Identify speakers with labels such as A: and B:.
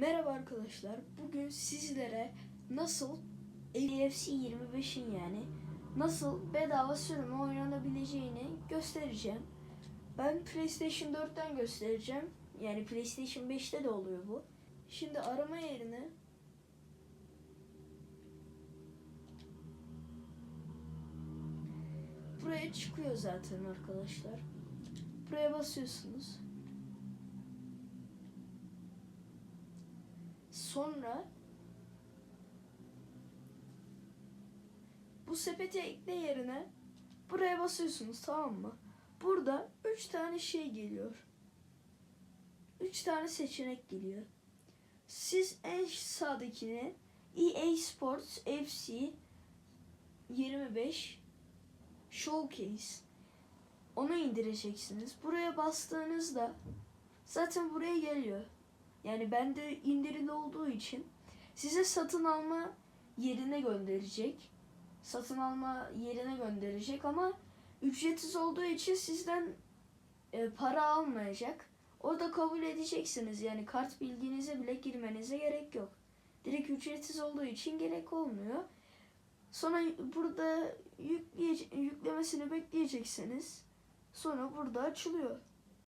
A: Merhaba arkadaşlar. Bugün sizlere nasıl AFC 25'in yani nasıl bedava sürümü oynanabileceğini göstereceğim. Ben PlayStation 4'ten göstereceğim. Yani PlayStation 5'te de oluyor bu. Şimdi arama yerine buraya çıkıyor zaten arkadaşlar. Buraya basıyorsunuz. Sonra bu sepete ekle yerine buraya basıyorsunuz tamam mı? Burada 3 tane şey geliyor. 3 tane seçenek geliyor. Siz en sağdakini EA Sports FC 25 Showcase onu indireceksiniz. Buraya bastığınızda zaten buraya geliyor. Yani bende indirili olduğu için size satın alma yerine gönderecek. Satın alma yerine gönderecek ama ücretsiz olduğu için sizden e, para almayacak. Orada kabul edeceksiniz. Yani kart bilginize bile girmenize gerek yok. Direkt ücretsiz olduğu için gerek olmuyor. Sonra burada yükleye, yüklemesini bekleyeceksiniz. Sonra burada açılıyor.